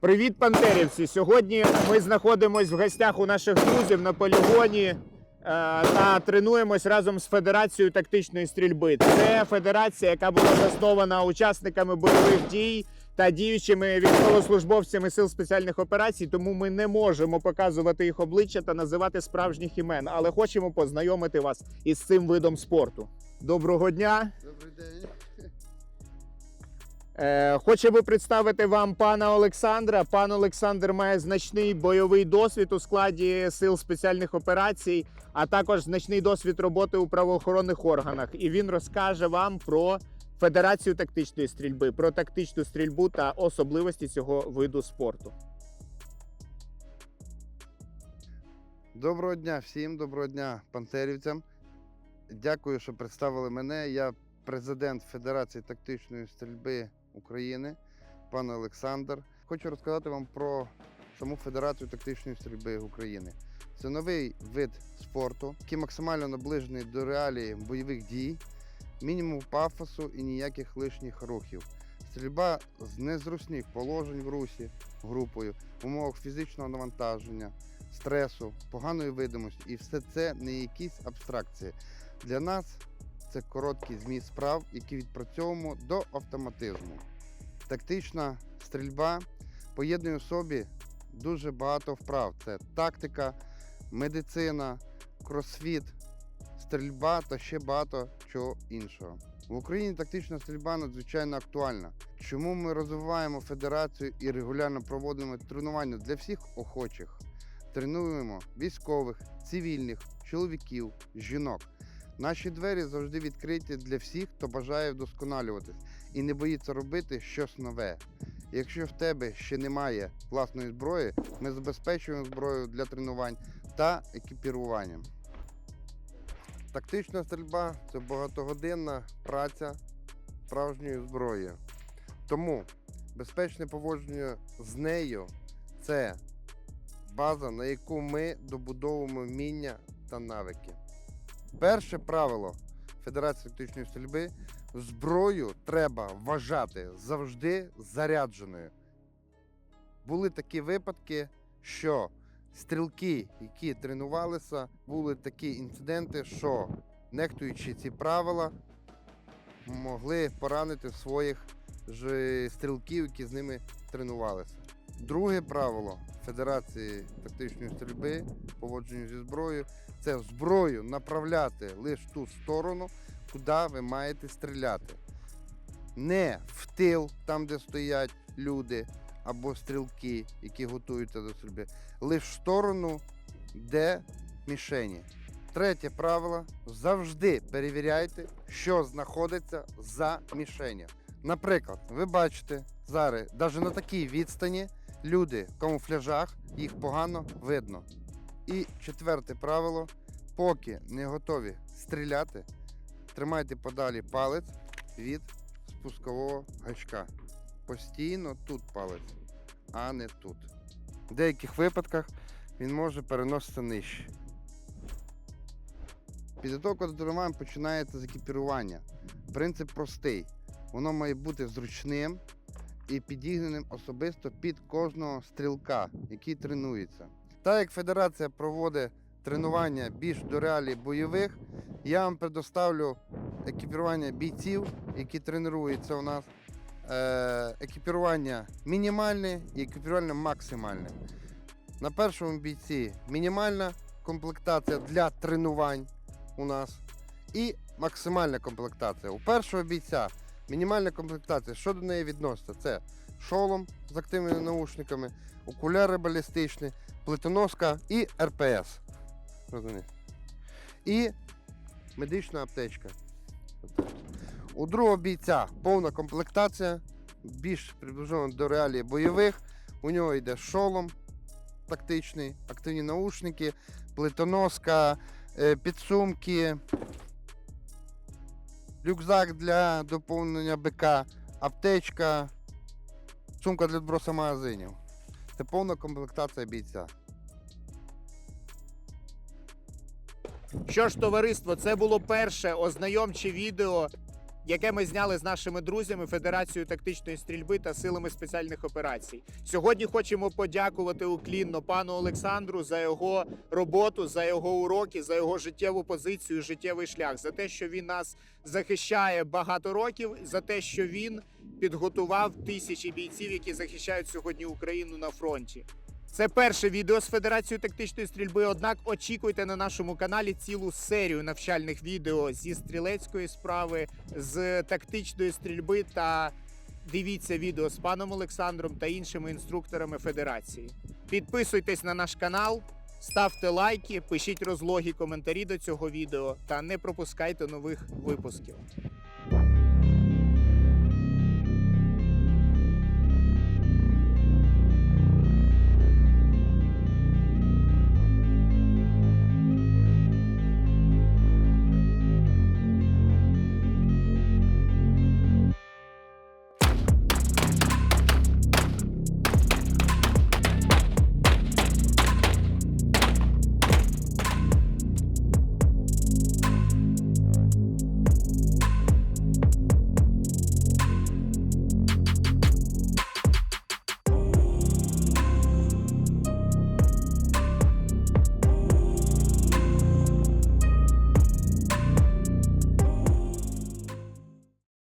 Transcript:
Привіт, пантерівці! Сьогодні ми знаходимося в гостях у наших друзів на полігоні е, та тренуємось разом з Федерацією тактичної стрільби. Це федерація, яка була заснована учасниками бойових дій та діючими військовослужбовцями сил спеціальних операцій. Тому ми не можемо показувати їх обличчя та називати справжніх імен, але хочемо познайомити вас із цим видом спорту. Доброго дня! Добрий день. Е, Хочемо представити вам пана Олександра. Пан Олександр має значний бойовий досвід у складі сил спеціальних операцій, а також значний досвід роботи у правоохоронних органах. І він розкаже вам про Федерацію тактичної стрільби, про тактичну стрільбу та особливості цього виду спорту. Доброго дня всім, доброго дня пантерівцям. Дякую, що представили мене. Я президент Федерації тактичної стрільби України, пан Олександр. Хочу розказати вам про саму Федерацію тактичної стрільби України. Це новий вид спорту, який максимально наближений до реалії бойових дій, мінімум пафосу і ніяких лишніх рухів. Стрільба з незручних положень в русі групою, в умовах фізичного навантаження, стресу, поганої видимості, і все це не якісь абстракції. Для нас це короткий зміст справ, які відпрацьовуємо до автоматизму. Тактична стрільба поєднує в собі дуже багато вправ: це тактика, медицина, кросфіт, стрільба та ще багато чого іншого. В Україні тактична стрільба надзвичайно актуальна. Чому ми розвиваємо федерацію і регулярно проводимо тренування для всіх охочих? Тренуємо військових, цивільних, чоловіків, жінок. Наші двері завжди відкриті для всіх, хто бажає вдосконалюватись і не боїться робити щось нове. Якщо в тебе ще немає власної зброї, ми забезпечуємо зброю для тренувань та екіпірування. Тактична стрільба це багатогодинна праця справжньою зброєю. Тому безпечне поводження з нею це база, на яку ми добудовуємо вміння та навики. Перше правило Федерації тактичної стрільби зброю треба вважати завжди зарядженою. Були такі випадки, що стрілки, які тренувалися, були такі інциденти, що, нехтуючи ці правила, могли поранити своїх стрілків, які з ними тренувалися. Друге правило Федерації тактичної стрільби, поводженню зі зброєю, це зброю направляти лише ту сторону, куди ви маєте стріляти. Не в тил, там, де стоять люди або стрілки, які готуються до стрільби, лише в сторону, де мішені. Третє правило завжди перевіряйте, що знаходиться за мішенью. Наприклад, ви бачите зараз, навіть на такій відстані, люди в камуфляжах, їх погано видно. І четверте правило: поки не готові стріляти, тримайте подалі палець від спускового гачка. Постійно тут палець, а не тут. В деяких випадках він може переноситися нижче. Підготовка до тренувань починається з екіпірування. Принцип простий. Воно має бути зручним і підігнаним особисто під кожного стрілка, який тренується. Так як федерація проводить тренування більш до реалій бойових, я вам предоставлю екіпірування бійців, які тренуються у нас. Е, екіпірування мінімальне і екіпірування максимальне. На першому бійці мінімальна комплектація для тренувань у нас і максимальна комплектація. У першого бійця мінімальна комплектація. Що до неї відноситься? Це шолом з активними наушниками, окуляри балістичні, плитоноска і РПС. І медична аптечка. У другого бійця повна комплектація, більш приближена до реалії бойових. У нього йде шолом тактичний, активні наушники, плитоноска, е, підсумки, рюкзак для доповнення БК, аптечка, сумка для відброса магазинів. Це повна комплектація бійця. Що ж, товариство, це було перше ознайомче відео яке ми зняли з нашими друзями Федерацією тактичної стрільби та силами спеціальних операцій. Сьогодні хочемо подякувати уклінно пану Олександру за його роботу, за його уроки, за його життєву позицію, життєвий шлях, за те, що він нас захищає багато років, за те, що він підготував тисячі бійців, які захищають сьогодні Україну на фронті. Це перше відео з Федерацією тактичної стрільби. Однак очікуйте на нашому каналі цілу серію навчальних відео зі стрілецької справи, з тактичної стрільби та дивіться відео з паном Олександром та іншими інструкторами Федерації. Підписуйтесь на наш канал, ставте лайки, пишіть розлоги, коментарі до цього відео та не пропускайте нових випусків.